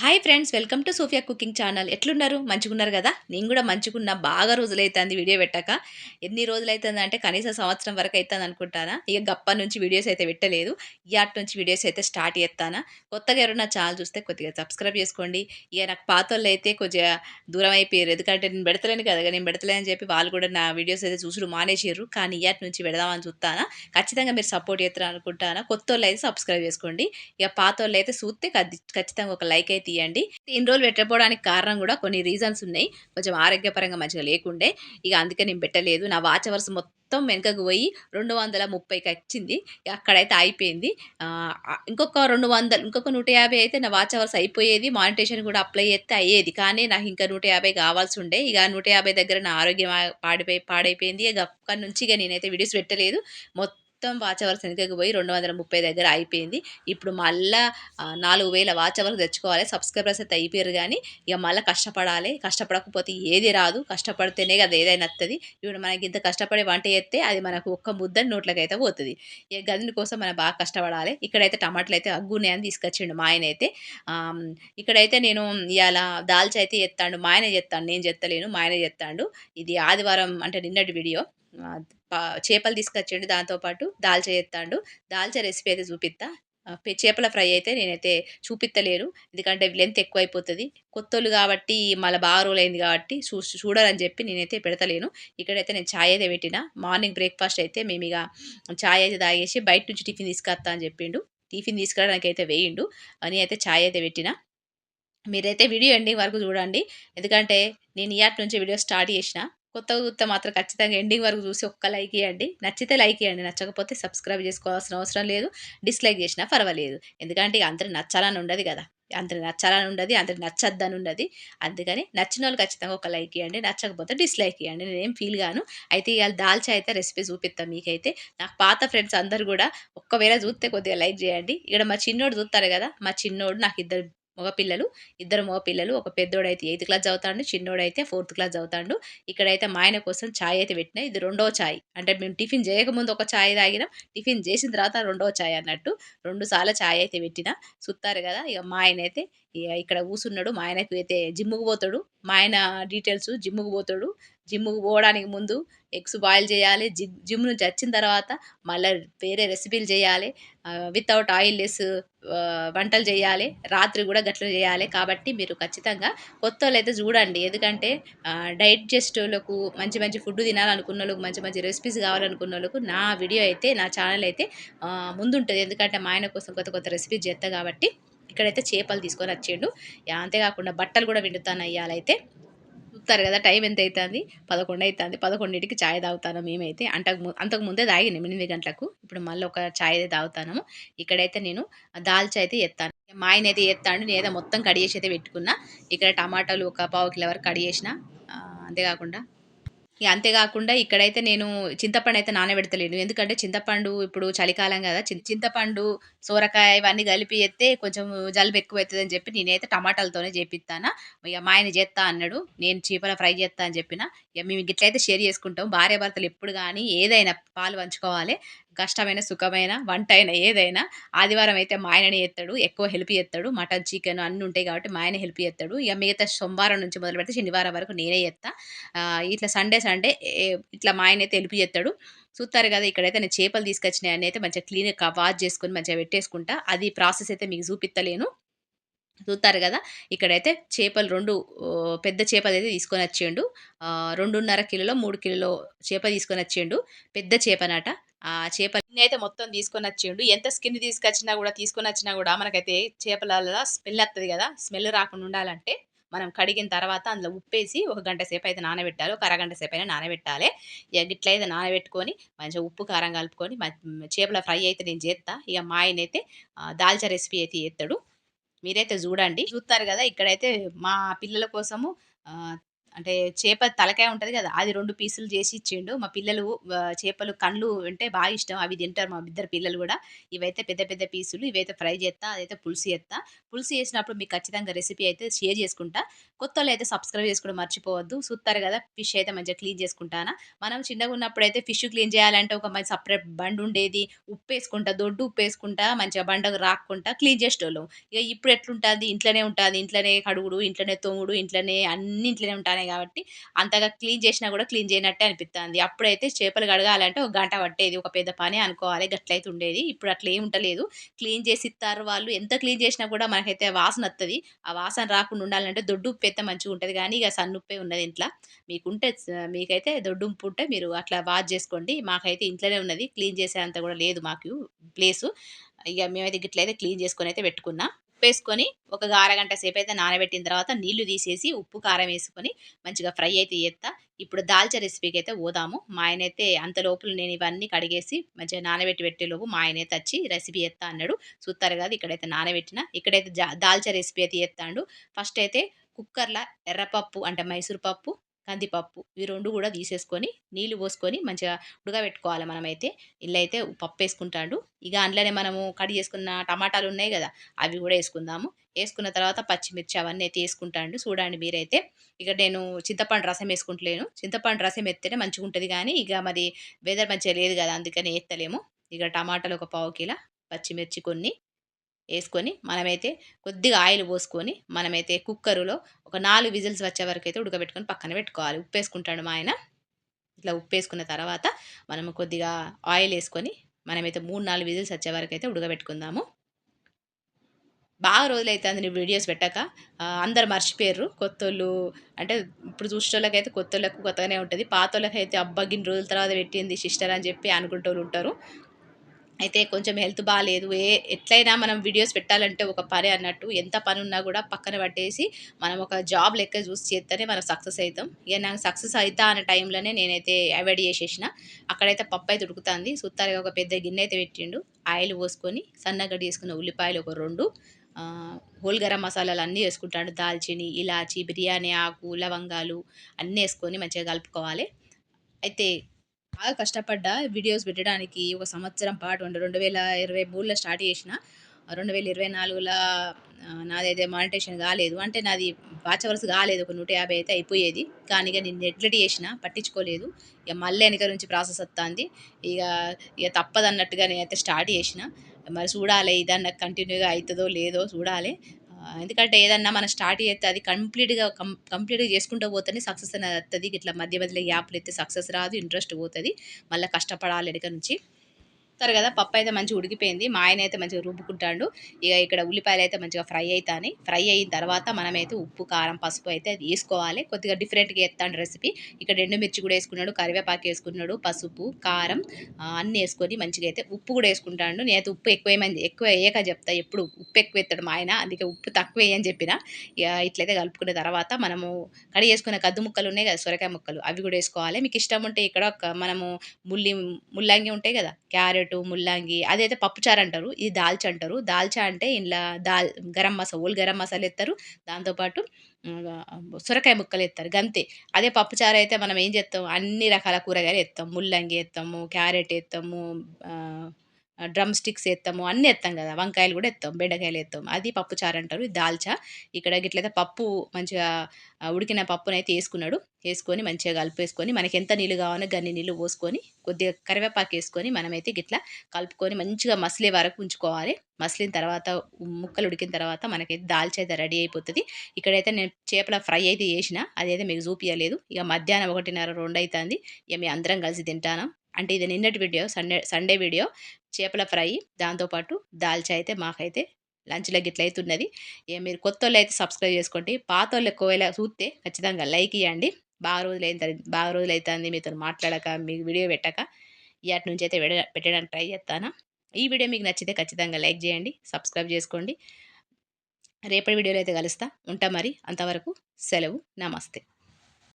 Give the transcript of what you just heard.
Hi friends welcome to Sophia cooking channel ఎట్లున్నారు? మంచిగున్నారు కదా? నేను కూడా మంచిగున్నా. బాగా రోజులైతుంది వీడియో పెట్టాక. ఎన్ని రోజులైతుంది అంటే కనీసం సంవత్సరం వరకు అవుతుంది అనుకుంటానా? ఇక గప్ప నుంచి వీడియోస్ అయితే పెట్టలేదు. ఇయాట్ నుంచి వీడియోస్ అయితే స్టార్ట్ చేస్తానా? కొత్తగా ఎవరైనా ఛానల్ చూస్తే కొద్దిగా సబ్స్క్రైబ్ చేసుకోండి. ఇక నాకు పాత వాళ్ళు అయితే కొద్దిగా దూరం అయిపోయారు. ఎందుకంటే నేను పెడతలేను కదా? నేను పెడతలేని చెప్పి వాళ్ళు కూడా నా వీడియోస్ అయితే చూసుడు మానేసారు కానీ ఇయాట్ నుంచి పెడదామని చూస్తానా? ఖచ్చితంగా మీరు సపోర్ట్ చేస్తారు అనుకుంటానా కొత్త వాళ్ళు అయితే సబ్స్క్రైబ్ చేసుకోండి. ఇక పాత వాళ్ళు అయితే చూస్తే ఖచ్చితంగా ఒక లైక్ అయితే తీయండి. ఇన్ని రోజులు పెట్టకపోవడానికి కారణం కూడా కొన్ని రీజన్స్ ఉన్నాయి. కొంచెం ఆరోగ్యపరంగా మంచిగా లేకుండే. ఇక అందుకే నేను పెట్టలేదు. నా వాచ్ అవర్స్ మొత్తం వెనకకు పోయి రెండు వందల ముప్పైకి వచ్చింది. అక్కడైతే అయిపోయింది ఇంకొక రెండు వందలు ఇంకొక నూట యాభై అయితే నా వాచ్ అవర్స్ అయిపోయేది. మానిటేషన్ కూడా అప్లై చేస్తే అయ్యేది. కానీ నాకు ఇంకా నూట యాభై కావాల్సి ఉండే. ఇక నూట యాభై దగ్గర నా ఆరోగ్యం పాడిపోయి పాడైపోయింది. ఇక అక్కడి నుంచి ఇక నేనైతే వీడియోస్ పెట్టలేదు. మొత్తం మొత్తం వాచ్ అవర్స్ వెనుకకి పోయి రెండు వందల ముప్పై దగ్గర అయిపోయింది. ఇప్పుడు మళ్ళా నాలుగు వేల వాచ్ అవర్స్ తెచ్చుకోవాలి. సబ్స్క్రైబర్స్ అయితే అయిపోయారు కానీ ఇక మళ్ళీ కష్టపడాలి. కష్టపడకపోతే ఏది రాదు. కష్టపడితేనే కదా ఏదైనా వస్తుంది ఇప్పుడు మనకి ఇంత కష్టపడి వంట చేస్తే అది మనకు ఒక్క ముద్దని నోట్లకి అయితే పోతుంది. ఇక గదిని కోసం మనం బాగా కష్టపడాలి. ఇక్కడైతే టమాటాలు అయితే అగ్గున్నాయని తీసుకొచ్చిండు మా ఆయన అయితే. ఇక్కడైతే నేను ఇవాళ దాల్చి అయితే ఎత్తాడు మా ఆయన చేస్తాను నేను చెత్తలేను. మా ఆయన చెత్తాడు ఇది ఆదివారం అంటే నిన్నటి వీడియో. చేపలు తీసుకొచ్చిండు దాంతోపాటు దాల్చా ఎత్తాడు దాల్చా రెసిపీ అయితే చూపిస్తా చేపల ఫ్రై అయితే నేనైతే చూపిత్తలేను. ఎందుకంటే లెంత్ ఎక్కువ అయిపోతుంది కొత్తోళ్ళు కాబట్టి మళ్ళీ బాగా రోజులు అయింది కాబట్టి చూ చూడాలని చెప్పి నేనైతే పెడతలేను. ఇక్కడైతే నేను ఛాయ్ అయితే పెట్టిన. మార్నింగ్ బ్రేక్ఫాస్ట్ అయితే మేము ఇక ఛాయ్ అయితే తాగేసి బయట నుంచి టిఫిన్ తీసుకొస్తా అని చెప్పిండు. టిఫిన్ తీసుకురావడానికి అయితే వేయిండు. అని అయితే ఛాయ్ అయితే పెట్టిన. మీరైతే వీడియో ఎండింగ్ వరకు చూడండి. ఎందుకంటే నేను ఇయాట్ నుంచి వీడియో స్టార్ట్ చేసిన. కొత్త కొత్త మాత్రం ఖచ్చితంగా ఎండింగ్ వరకు చూసి ఒక్క లైక్ ఇవ్వండి నచ్చితే లైక్ ఇవ్వండి నచ్చకపోతే సబ్స్క్రైబ్ చేసుకోవాల్సిన అవసరం లేదు. డిస్లైక్ చేసినా పర్వాలేదు. ఎందుకంటే ఇక అందరికి నచ్చాలని ఉండదు కదా. అందరికి నచ్చాలని ఉండదు అందరికి నచ్చద్దని ఉండదు. అందుకని నచ్చిన వాళ్ళు ఖచ్చితంగా ఒక లైక్ ఇవ్వండి నచ్చకపోతే డిస్లైక్ ఇవ్వండి నేనేం ఫీల్ గాను అయితే ఇవాళ దాల్చా అయితే రెసిపీ చూపిస్తాను మీకైతే. నాకు పాత ఫ్రెండ్స్ అందరు కూడా ఒక్కవేళ చూస్తే కొద్దిగా లైక్ చేయండి. ఇక్కడ మా చిన్నోడు చూస్తారు కదా. మా చిన్నోడు నాకు ఇద్దరు మగపిల్లలు ఇద్దరు మగపిల్లలు ఒక పెద్దోడైతే ఎయిత్ క్లాస్ చదువుతాడు చిన్నోడైతే ఫోర్త్ క్లాస్ చదువుతాడు. ఇక్కడైతే మా ఆయన కోసం ఛాయ్ అయితే పెట్టినా ఇది రెండో ఛాయ్ అంటే మేము టిఫిన్ చేయకముందు ఒక ఛాయ్ తాగినాం టిఫిన్ చేసిన తర్వాత రెండో ఛాయ్ అన్నట్టు రెండు సార్లు ఛాయ్ అయితే పెట్టిన. సుత్తారు కదా ఇక మా ఆయన అయితే ఇక్కడ కూసున్నాడు మా ఆయనకు అయితే జిమ్ముకు పోతాడు. మా ఆయన డీటెయిల్స్ జిమ్ముకు పోతాడు. జిమ్కు పోవడానికి ముందు ఎగ్స్ బాయిల్ చేయాలి. జిమ్ జిమ్ నుంచి వచ్చిన తర్వాత మళ్ళీ వేరే రెసిపీలు చేయాలి. వితౌట్ ఆయిల్ లెస్ వంటలు చేయాలి. రాత్రి కూడా గట్ల చేయాలి. కాబట్టి మీరు ఖచ్చితంగా కొత్త అయితే చూడండి. ఎందుకంటే డైట్ మంచి మంచి ఫుడ్ తినాలనుకున్న వాళ్ళకు మంచి మంచి రెసిపీస్ కావాలనుకున్న వాళ్ళకు నా వీడియో అయితే నా ఛానల్ అయితే ముందుంటుంది. ఎందుకంటే మా ఆయన కోసం కొత్త కొత్త రెసిపీస్ చేస్తా కాబట్టి ఇక్కడైతే చేపలు తీసుకొని వచ్చిండు అంతేకాకుండా బట్టలు కూడా విండుతాను అయ్యాలైతే చూస్తారు కదా టైం ఎంత అవుతుంది పదకొండు అవుతుంది పదకొండింటికి ఛాయ్ తాగుతాను మేమైతే. అంతకు అంతకు ముందే తాగిన ఎనిమిది గంటలకు. ఇప్పుడు మళ్ళీ ఒక ఛాయ్ అయితే తాగుతాను. ఇక్కడైతే నేను దాల్చి అయితే ఎత్తాను. మా ఆయన అయితే ఎత్తాను ఏదో మొత్తం కడిగేసి అయితే పెట్టుకున్నా. ఇక్కడ టమాటాలు ఒక పావు కిలో వరకు కడిగేసిన. అంతేకాకుండా ఇక అంతేకాకుండా ఇక్కడైతే నేను చింతపండు అయితే నానబెడతలేను. ఎందుకంటే చింతపండు ఇప్పుడు చలికాలం కదా చింతపండు సోరకాయ ఇవన్నీ కలిపి ఎత్తే కొంచెం జలుబు ఎక్కువ అవుతుంది అని చెప్పి నేనైతే టమాటాలతోనే చేపిస్తాను. ఇక మా ఆయన చేస్తా అన్నాడు నేను చీపల ఫ్రై చేస్తా అని చెప్పిన. ఇక మేము ఇట్లయితే షేర్ చేసుకుంటాం. భార్య భర్తలు ఎప్పుడు కానీ ఏదైనా పాలు పంచుకోవాలి. కష్టమైన సుఖమైన వంట అయినా ఏదైనా ఆదివారం అయితే మా ఆయననే ఎత్తాడు ఎక్కువ హెల్ప్ చేస్తాడు. మటన్ చికెన్ అన్నీ ఉంటాయి కాబట్టి మా ఆయన హెల్ప్ చేస్తాడు. ఇక మిగతా సోమవారం నుంచి మొదలు పెడితే శనివారం వరకు నేనే ఎత్తా ఇట్లా సండే సండే ఇట్లా మా ఆయన అయితే హెల్ప్ చేస్తాడు. చూస్తారు కదా ఇక్కడైతే నేను చేపలు తీసుకొచ్చినాయని అయితే మంచిగా క్లీన్గా వాష్ చేసుకొని మంచిగా పెట్టేసుకుంటా. అది ప్రాసెస్ అయితే మీకు చూపిస్తలేను. చూస్తారు కదా! ఇక్కడైతే చేపలు రెండు పెద్ద చేపలు అయితే తీసుకొని వచ్చేయండు. రెండున్నర కిలోలో మూడు కిలోలో చేప తీసుకొని వచ్చేయండు. పెద్ద చేపనట. ఆ చేప అయితే మొత్తం తీసుకొని వచ్చిండు ఎంత స్కిన్ తీసుకొచ్చినా కూడా తీసుకొని వచ్చినా కూడా మనకైతే చేపల స్మెల్ వస్తుంది కదా! స్మెల్ రాకుండా ఉండాలంటే మనం కడిగిన తర్వాత అందులో ఉప్పేసి ఒక గంట సేపు అయితే నానబెట్టాలి. ఒక అరగంట సేపు అయినా నానబెట్టాలి. ఇక అయితే నానబెట్టుకొని మంచిగా ఉప్పు కారం కలుపుకొని చేపల ఫ్రై అయితే నేను చేస్తా ఇక మా ఆయన అయితే దాల్చా రెసిపీ అయితే చేస్తాడు మీరైతే చూడండి చూస్తారు కదా ఇక్కడైతే మా పిల్లల కోసము అంటే చేప తలకాయ ఉంటుంది కదా! అది రెండు పీసులు చేసి ఇచ్చిండు. మా పిల్లలు చేపలు కళ్ళు అంటే బాగా ఇష్టం. అవి తింటారు మా ఇద్దరు పిల్లలు కూడా ఇవైతే పెద్ద పెద్ద పీసులు. ఇవైతే ఫ్రై చేస్తా అదైతే పులుసు చేస్తా పులుసు చేసినప్పుడు మీకు ఖచ్చితంగా రెసిపీ అయితే షేర్ చేసుకుంటా. కొత్తోళ్ళైతే సబ్స్క్రైబ్ చేసుకోవడం మర్చిపోవద్దు. చూస్తారు కదా! ఫిష్ అయితే మంచిగా క్లీన్ చేసుకుంటానా. మనం చిన్నగా ఉన్నప్పుడు అయితే ఫిష్ క్లీన్ చేయాలంటే ఒక మంచి సెపరేట్ ఉప్పు వేసుకుంటా దొడ్డు ఉప్పు వేసుకుంటా మంచిగా బండకు రాక్కుంటా క్లీన్ చేసేటోళ్ళం. ఇక ఇప్పుడు ఎట్లుంటుంది ఇంట్లోనే ఉంటుంది ఇంట్లోనే కడుగుడు, ఇంట్లోనే తోముడు, ఇంట్లోనే అన్ని ఇంట్లోనే ఉంటాను ఉంటాన్నాయి కాబట్టి అంతగా క్లీన్ చేసినా కూడా క్లీన్ చేయనట్టే అనిపిస్తుంది అప్పుడైతే చేపలు కడగాలంటే ఒక గంట పట్టేది. ఒక పెద్ద పని అనుకోవాలి. గట్లయితే ఉండేది. ఇప్పుడు అట్లా ఏమి ఉంటలేదు. క్లీన్ చేసి ఇస్తారు వాళ్ళు. ఎంత క్లీన్ చేసినా కూడా మనకైతే వాసన వస్తుంది ఆ వాసన రాకుండా ఉండాలంటే దొడ్డు ఉప్పు అయితే మంచిగా ఉంటుంది కానీ ఇక సన్నుప్పే ఉన్నది ఇంట్లో మీకుంటే మీకైతే దొడ్డు ఉప్పు ఉంటే మీరు అట్లా వాష్ చేసుకోండి. మాకైతే ఇంట్లోనే ఉన్నది. క్లీన్ చేసేంత కూడా లేదు మాకు ప్లేసు. ఇక మేమైతే గిట్లయితే క్లీన్ చేసుకొని అయితే పెట్టుకున్నా. ఉప్పేసుకొని ఒక అరగంట అయితే నానబెట్టిన తర్వాత నీళ్ళు తీసేసి ఉప్పు, కారం వేసుకొని మంచిగా ఫ్రై అయితే చేత్తా. ఇప్పుడు దాల్చా అయితే పోదాము. మా ఆయనైతే అంతలోపుల నేను ఇవన్నీ కడిగేసి మంచిగా నానబెట్టి పెట్టేలోపు మా ఆయన అయితే వచ్చి రెసిపీ ఎత్తా అన్నాడు. చూస్తారు కదా! ఇక్కడైతే నానబెట్టిన. ఇక్కడైతే జా దాల్చా రెసిపీ అయితే ఎత్తాడు ఫస్ట్ అయితే కుక్కర్‌ల ఎర్రపప్పు అంటే మైసూర్ పప్పు, కందిపప్పు ఈ రెండు కూడా తీసేసుకొని నీళ్ళు పోసుకొని మంచిగా ఉడకబెట్టుకోవాలి మనమైతే. ఇల్లైతే పప్పు వేసుకుంటాడు ఇక అందులోనే మనము కట్ చేసుకున్న టమాటాలు ఉన్నాయి కదా! అవి కూడా వేసుకుందాము వేసుకున్న తర్వాత పచ్చిమిర్చి అవన్నీ అయితే వేసుకుంటాడు చూడండి మీరైతే. ఇక నేను చింతపండు రసం వేసుకుంటలేను చింతపండు రసం ఎత్తేనే ఉంటుంది కానీ ఇక మరి వెదర్ మంచిగా లేదు కదా! అందుకని వేస్తలేము ఇక టమాటాలు ఒక పావు కిలో పచ్చిమిర్చి కొన్ని వేసుకొని మనమైతే కొద్దిగా ఆయిల్ పోసుకొని మనమైతే కుక్కరులో ఒక నాలుగు విజిల్స్ వచ్చే వరకైతే ఉడకబెట్టుకొని పక్కన పెట్టుకోవాలి. ఉప్పేసుకుంటాడు మా ఆయన. ఇట్లా ఉప్పేసుకున్న తర్వాత మనము కొద్దిగా ఆయిల్ వేసుకొని మనమైతే 3, 4 విజిల్స్ వచ్చే అయితే ఉడకబెట్టుకుందాము. బాగా రోజులైతాంది నేను వీడియోస్ పెట్టక. అందరు మర్చిపోయారు కొత్తోళ్ళు అంటే ఇప్పుడు చూసేటోళ్ళకైతే కొత్తోళ్ళకు కొత్తగానే ఉంటుంది పాతోళ్ళకైతే అబ్బా! గిన్ని రోజుల తర్వాత పెట్టింది సిస్టర్ అని చెప్పి అనుకుంటోళ్ళు ఉంటారు. అయితే కొంచెం హెల్త్ బాగాలేదు ఏ ఎట్లయినా మనం వీడియోస్ పెట్టాలంటే ఒక పని అన్నట్టు. ఎంత పనున్నా కూడా పక్కన పట్టేసి మనం ఒక జాబ్ లెక్క చూసి చేస్తేనే మనం సక్సెస్ అవుతాం ఇక నాకు సక్సెస్ అవుతా అనే టైంలోనే నేనైతే అవాయిడ్ చేసేసిన. అక్కడైతే పప్పయితే ఉడుకుతుంది సుత్తారుగా ఒక పెద్ద గిన్నె అయితే పెట్టిండు. ఆయిల్ పోసుకొని సన్నగడ్డ కట్ చేసుకున్న ఉల్లిపాయలు ఒక రెండు హోల్ గరం మసాలాలు అన్నీ వేసుకుంటాడు దాల్చిని, ఇలాచి, బిర్యానీ ఆకు, లవంగాలు అన్నీ వేసుకొని మంచిగా కలుపుకోవాలి. అయితే బాగా కష్టపడ్డా వీడియోస్ పెట్టడానికి ఒక సంవత్సరం పాటు రెండు వేల ఇరవై మూడులో స్టార్ట్ చేసిన. 2024ల ఆహ్, నాదైతే మానిటేషన్ కాలేదు. అంటే నాది వాచ్ అవర్స్ కాలేదు. ఒక 150 అయితే అయిపోయేది. కానీ ఇక నేను నెగ్లెక్ట్ చేసిన. పట్టించుకోలేదు. ఇక మళ్ళీ వెనక నుంచి ప్రాసెస్ వస్తుంది ఇక ఇక తప్పదన్నట్టుగా నేనైతే స్టార్ట్ చేసిన. మరి చూడాలి ఇదన్నా కంటిన్యూగా అవుతుందో లేదో చూడాలి. ఎందుకంటే ఏదన్నా మనం స్టార్ట్ చేస్తే అది కంప్లీట్‌గా కం కంప్లీట్‌గా చేసుకుంటూ పోతేనే సక్సెస్ అనేది వస్తుంది ఇట్లా మధ్య మధ్యలో యాప్లు అయితే సక్సెస్ రాదు. ఇంట్రెస్ట్ పోతుంది మళ్ళీ కష్టపడాలి ఎనక నుంచి. చూస్తారు కదా! పప్పు అయితే మంచిగా ఉడికిపోయింది. మా ఆయన అయితే మంచిగా రుబ్బుకుంటాడు ఇక ఇక్కడ ఉల్లిపాయలు అయితే మంచిగా ఫ్రై అయితాన్నాయి. ఫ్రై అయిన తర్వాత మనమైతే ఉప్పు, కారం, పసుపు అయితే అది వేసుకోవాలి కొద్దిగా డిఫరెంట్‌గా చేత్తాండు రెసిపీ. ఇక్కడ ఎండుమిర్చి కూడా వేసుకున్నాడు కరివేపాకు వేసుకున్నాడు పసుపు, కారం అన్నీ వేసుకొని మంచిగా అయితే ఉప్పు కూడా వేసుకుంటాడు నేనైతే ఉప్పు ఎక్కువేయమని ఎక్కువ వేయక చెప్తా ఎప్పుడు. ఉప్పు ఎక్కువ ఎత్తాడు మా ఆయన. అందుకే ఉప్పు తక్కువ వేయని చెప్పిన. ఇట్లయితే కలుపుకున్న తర్వాత మనము కడిగి చేసుకున్న కద్దు ముక్కలు ఉన్నాయి కదా! సొరకాయ ముక్కలు అవి కూడా వేసుకోవాలి మీకు ఇష్టం ఉంటే ఇక్కడ ఒక మనము ముల్లి ముల్లంగి ఉంటాయి కదా! క్యారెట్ ముల్లంగి అదైతే పప్పుచారు అంటారు. ఇది దాల్చా అంటారు. దాల్చా అంటే ఇలా దాల్ గరం మసాలా ఓల్ గరం మసాలా ఎత్తారు దాంతోపాటు సొరకాయ ముక్కలు ఎత్తారు గంతే. అదే పప్పుచారు అయితే మనం ఏం చేస్తాం అన్ని రకాల కూరగాయలు ఎత్తాం. ముల్లంగి ఎత్తాము, క్యారెట్ ఎత్తాము, డ్రమ్ స్టిక్స్ ఎత్తాము. అన్నీ ఎత్తాం కదా! వంకాయలు కూడా ఎత్తాం. బెండకాయలు ఎత్తాం. అది పప్పు చారు అంటారు. ఇది దాల్చా. ఇక్కడ గిట్లయితే పప్పు మంచిగా ఉడికిన పప్పునైతే వేసుకున్నాడు వేసుకొని మంచిగా కలిపేసుకొని ఎంత నీళ్ళు కావాలో గన్ని నీళ్ళు పోసుకొని కొద్దిగా కరివేపాకు వేసుకొని మనమైతే గిట్లా కలుపుకొని మంచిగా మసిలే వరకు ఉంచుకోవాలి. మసిలిన తర్వాత ముక్కలు ఉడికిన తర్వాత మనకైతే దాల్చా అయితే రెడీ అయిపోతుంది ఇక్కడైతే నేను చేపల ఫ్రై అయితే చేసిన. అదైతే మీకు చూపించలేదు ఇక మధ్యాహ్నం ఒకటిన్నర రెండు అవుతుంది ఇక మేము అందరం కలిసి తింటాను అంటే ఇది నిన్నటి వీడియో సండే సండే వీడియో. చేపల ఫ్రై దాంతో పాటు దాల్చా అయితే మాకైతే లంచ్‌లో గిట్లయితే ఉన్నది. ఇక మీరు అయితే సబ్స్క్రైబ్ చేసుకోండి. పాతోళ్ళు ఒకవేళ చూస్తే ఖచ్చితంగా లైక్ ఇవ్వండి బాగా రోజులు రోజులైంది బాగా రోజులు అవుతుంది మీతోని మాట్లాడక, మీకు వీడియో పెట్టక. ఇటు నుంచి అయితే పెట్టడానికి ట్రై చేస్తాను ఈ వీడియో మీకు నచ్చితే ఖచ్చితంగా లైక్ చేయండి. సబ్స్క్రైబ్ చేసుకోండి. రేపటి వీడియోలో అయితే కలుస్తా. ఉంటా మరి. అంతవరకు సెలవు. నమస్తే.